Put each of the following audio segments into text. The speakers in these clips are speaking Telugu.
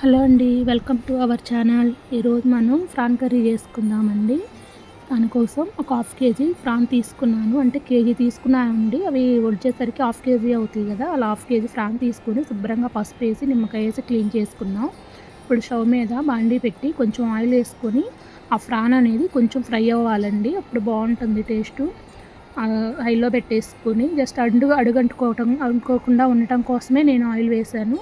హలో అండి వెల్కమ్ టు అవర్ ఛానల్. ఈరోజు మనం ఫ్రాన్ కర్రీ చేసుకుందామండి. దానికోసం ఒక హాఫ్ కేజీ ఫ్రాన్ తీసుకున్నాను. అంటే కేజీ తీసుకున్నానండి అవి వచ్చేసరికి హాఫ్ కేజీ అవుతాయి కదా. అలా హాఫ్ కేజీ ఫ్రాన్ తీసుకుని శుభ్రంగా పసుపు వేసి నిమ్మకాయ వేసి క్లీన్ చేసుకున్నాం ఇప్పుడు స్టవ్ మీద బాండీ పెట్టి కొంచెం ఆయిల్ వేసుకొని ఆ ఫ్రాన్ అనేది కొంచెం ఫ్రై అవ్వాలండి. అప్పుడు బాగుంటుంది టేస్ట్. హైలో పెట్టేసుకొని జస్ట్ అడుగు అడుగంటుకోవటం అనుకోకుండా ఉండటం కోసమే నేను ఆయిల్ వేశాను.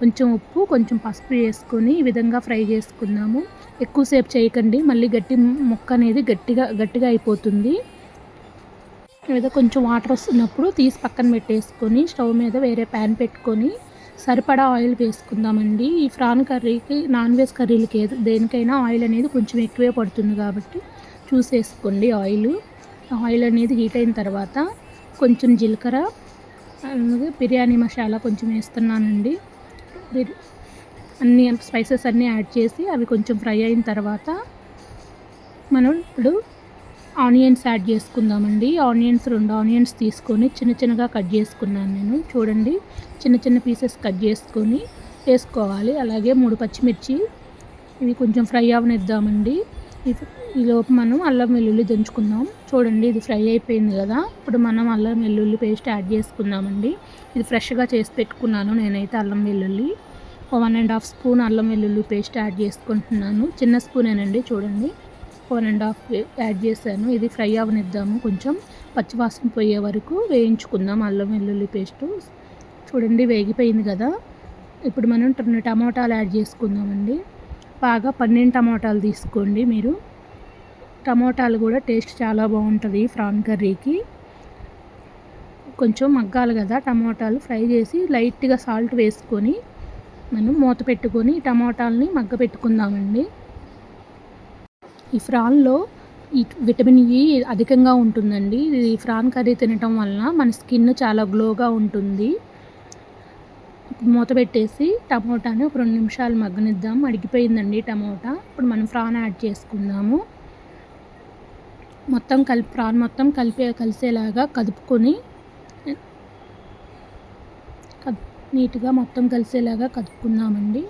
కొంచెం ఉప్పు కొంచెం పసుపు వేసుకొని ఈ విధంగా ఫ్రై చేసుకుందాము. ఎక్కువసేపు చేయకండి మళ్ళీ గట్టి ముక్క అనేది గట్టిగా గట్టిగా అయిపోతుంది. లేదా కొంచెం వాటర్ వస్తున్నప్పుడు తీసి పక్కన పెట్టేసుకొని స్టవ్ మీద వేరే ప్యాన్ పెట్టుకొని సరిపడా ఆయిల్ వేసుకుందామండి. ఈ ఫ్రాన్ కర్రీకి నాన్ వెజ్ కర్రీలకి ఏది దేనికైనా ఆయిల్ అనేది కొంచెం ఎక్కువే పడుతుంది కాబట్టి చూసేసుకోండి ఆయిల్. ఆయిల్ అనేది హీట్ అయిన తర్వాత కొంచెం జీలకర్ర బిర్యానీ మసాలా కొంచెం వేస్తున్నానండి. అన్ని స్పైసెస్ అన్నీ యాడ్ చేసి అవి కొంచెం ఫ్రై అయిన తర్వాత మనం ఇప్పుడు ఆనియన్స్ యాడ్ చేసుకుందామండి. ఆనియన్స్ రెండు ఆనియన్స్ తీసుకొని చిన్న చిన్నగా కట్ చేసుకున్నాను నేను. చూడండి చిన్న చిన్న పీసెస్ కట్ చేసుకొని వేసుకోవాలి. అలాగే మూడు పచ్చిమిర్చి ఇవి కొంచెం ఫ్రై అవనిద్దామండి. ఈలోపు మనం అల్లం వెల్లుల్లి దంచుకుందాం. చూడండి ఇది ఫ్రై అయిపోయింది కదా. ఇప్పుడు మనం అల్లం వెల్లుల్లి పేస్ట్ యాడ్ చేసుకుందామండి. ఇది ఫ్రెష్గా చేసి పెట్టుకున్నాను నేనైతే అల్లం వెల్లుల్లి. వన్ అండ్ హాఫ్ స్పూన్ అల్లం వెల్లుల్లి పేస్ట్ యాడ్ చేసుకుంటున్నాను. చిన్న స్పూనేనండి చూడండి. వన్ అండ్ హాఫ్ యాడ్ చేశాను. ఇది ఫ్రై అవనిద్దాము కొంచెం. పచ్చివాసన పోయే వరకు వేయించుకుందాం అల్లం వెల్లుల్లి పేస్టు. చూడండి వేగిపోయింది కదా. ఇప్పుడు మనం టమాటాలు యాడ్ చేసుకుందామండి. బాగా పన్నెండు టమాటాలు తీసుకోండి మీరు. టమోటాలు కూడా టేస్ట్ చాలా బాగుంటుంది ఫ్రాన్ కర్రీకి. కొంచెం మగ్గాలి కదా టమోటాలు ఫ్రై చేసి లైట్గా సాల్ట్ వేసుకొని మనం మూత పెట్టుకొని టమోటాలని మగ్గ పెట్టుకుందామండి ఈ ఫ్రాన్లో ఈ విటమిన్ ఈ అధికంగా ఉంటుందండి. ఈ ఫ్రాన్ కర్రీ తినటం వలన మన స్కిన్ చాలా గ్లోగా ఉంటుంది. మూత పెట్టేసి టమోటాని ఒక రెండు నిమిషాలు మగ్గనిద్దాం. అడిగిపోయిందండి టమోటా. ఇప్పుడు మనం ఫ్రాన్ యాడ్ చేసుకుందాము. మొత్తం కలిపి ప్రాన్ మొత్తం కలిపే కలిసేలాగా కదుపుకొని నీట్గా మొత్తం కలిసేలాగా కదుపుకుందామండి.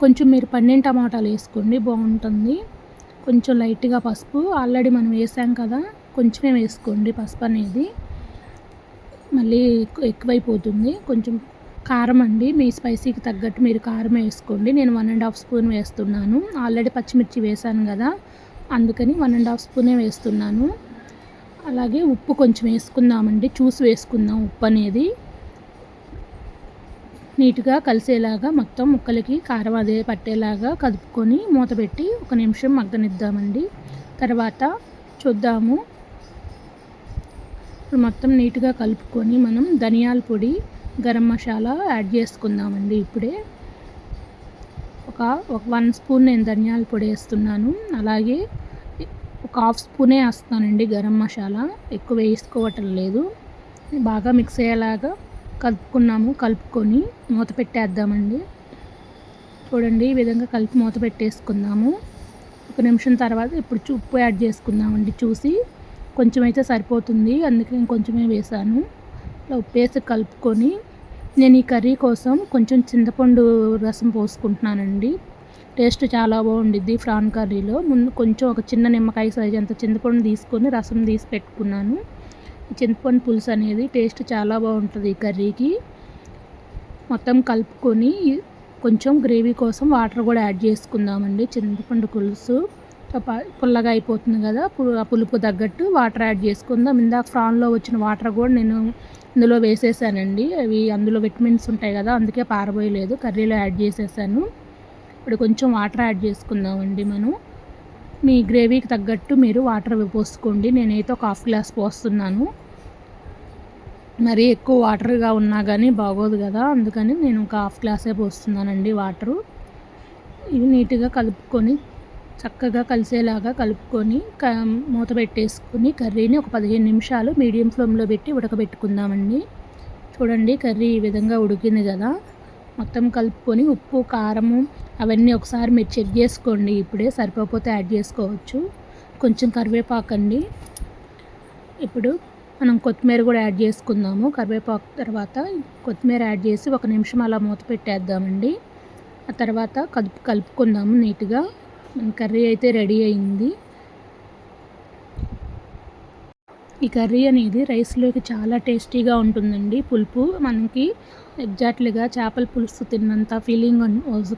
కొంచెం మీరు పన్నెండు టమాటాలు వేసుకోండి బాగుంటుంది. కొంచెం లైట్గా పసుపు. ఆల్రెడీ మనం వేసాం కదా కొంచెమే వేసుకోండి పసుపు అనేది. మళ్ళీ ఎక్కువైపోతుంది. కొంచెం కారం అండి మీ స్పైసీకి తగ్గట్టు మీరు కారం వేసుకోండి. నేను వన్ అండ్ హాఫ్ స్పూన్ వేస్తున్నాను. ఆల్రెడీ పచ్చిమిర్చి వేసాను కదా. అందుకని వన్ అండ్ హాఫ్ స్పూనే వేస్తున్నాను. అలాగే ఉప్పు కొంచెం వేసుకుందామండి. చూసి వేసుకుందాం ఉప్పు అనేది. నీట్గా కలిసేలాగా మొత్తం ముక్కలకి కారం అదే పట్టేలాగా కదుపుకొని మూత పెట్టి ఒక నిమిషం మగ్గనిద్దామండి. తర్వాత చూద్దాము. ఇప్పుడు మొత్తం నీట్గా కలుపుకొని మనం ధనియాల పొడి గరం మసాలా యాడ్ చేసుకుందామండి ఇప్పుడే. ఒక ఒక వన్ స్పూన్ నేను ధనియాల పొడి వేస్తున్నాను. అలాగే ఒక హాఫ్ స్పూనే వేస్తానండి గరం మసాలా. ఎక్కువ వేసుకోవటం లేదు. బాగా మిక్స్ అయ్యేలాగా కలుపుకున్నాము కలుపుకొని మూత పెట్టేద్దామండి. చూడండి ఈ విధంగా కలిపి మూత పెట్టేసుకుందాము. ఒక నిమిషం తర్వాత ఇప్పుడు ఉప్పు యాడ్ చేసుకుందామండి చూసి. కొంచెం అయితే సరిపోతుంది అందుకే నేను కొంచెమే వేసాను. ఉప్పు వేసి కలుపుకొని నేను ఈ కర్రీ కోసం కొంచెం చింతపండు రసం పోసుకుంటున్నానండి. టేస్ట్ చాలా బాగుండిద్ది ఫ్రాన్ కర్రీలో. ముందు కొంచెం ఒక చిన్న నిమ్మకాయ సైజ్ అంత చింతపండు తీసుకొని రసం తీసి పెట్టుకున్నాను. చింతపండు పులుసు అనేది టేస్ట్ చాలా బాగుంటుంది ఈ కర్రీకి. మొత్తం కలుపుకొని కొంచెం గ్రేవీ కోసం వాటర్ కూడా యాడ్ చేసుకుందామండి చింతపండు పులుసు. పుల్లగా అయిపోతుంది కదా ఆ పులుపు తగ్గట్టు వాటర్ యాడ్ చేసుకుందాం. ఇందాక ఫ్రాన్లో వచ్చిన వాటర్ కూడా నేను ఇందులో వేసేసానండి. అవి అందులో విటమిన్స్ ఉంటాయి కదా అందుకే పారబోయలేదు. కర్రీలో యాడ్ చేసేసాను. ఇప్పుడు కొంచెం వాటర్ యాడ్ చేసుకుందామండి మనం. మీ గ్రేవీకి తగ్గట్టు మీరు వాటర్ పోసుకోండి. నేనైతే ఒక హాఫ్ గ్లాస్ పోస్తున్నాను. మరీ ఎక్కువ వాటర్గా ఉన్నా కానీ బాగోదు కదా అందుకని నేను ఒక హాఫ్ గ్లాసే పోస్తున్నానండి వాటరు. ఇవి నీట్గా కలుపుకొని చక్కగా కలిసేలాగా కలుపుకొని క మూత పెట్టేసుకొని కర్రీని ఒక పదిహేను నిమిషాలు మీడియం ఫ్లేమ్లో పెట్టి ఉడకబెట్టుకుందామండి. చూడండి కర్రీ ఈ విధంగా ఉడికింది కదా. మొత్తం కలుపుకొని ఉప్పు కారము అవన్నీ ఒకసారి మీరు చెక్ చేసుకోండి. ఇప్పుడే సరిపోతే యాడ్ చేసుకోవచ్చు. కొంచెం కరివేపాకండి. ఇప్పుడు మనం కొత్తిమీర కూడా యాడ్ చేసుకుందాము. కరివేపాకు తర్వాత కొత్తిమీర యాడ్ చేసి ఒక నిమిషం అలా మూత పెట్టేద్దామండి. ఆ తర్వాత కలుపు కలుపుకుందాము నీట్గా. మన కర్రీ అయితే రెడీ అయింది. ఈ కర్రీ అనేది రైస్లోకి చాలా టేస్టీగా ఉంటుందండి. పులుపు మనకి ఎగ్జాక్ట్లీగా చేపల పులుసు తిన్నంత ఫీలింగ్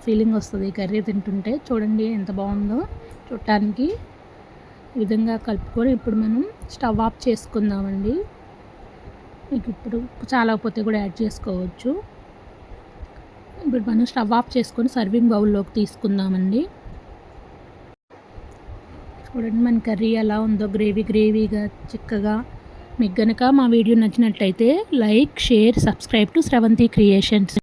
ఫీలింగ్ వస్తుంది ఈ కర్రీ తింటుంటే. చూడండి ఎంత బాగుందో చూడటానికి. ఈ విధంగా కలుపుకొని ఇప్పుడు మనం స్టవ్ ఆఫ్ చేసుకుందామండి. మీకు ఇప్పుడు చాలకపోతే కూడా యాడ్ చేసుకోవచ్చు. ఇప్పుడు మనం స్టవ్ ఆఫ్ చేసుకొని సర్వింగ్ బౌల్లోకి తీసుకుందామండి. చూడండి మన కర్రీ ఎలా ఉందో గ్రేవీ గ్రేవీగా చిక్కగా. మీకు గనక మా వీడియో నచ్చినట్లయితే like share subscribe to Sravanthi creations.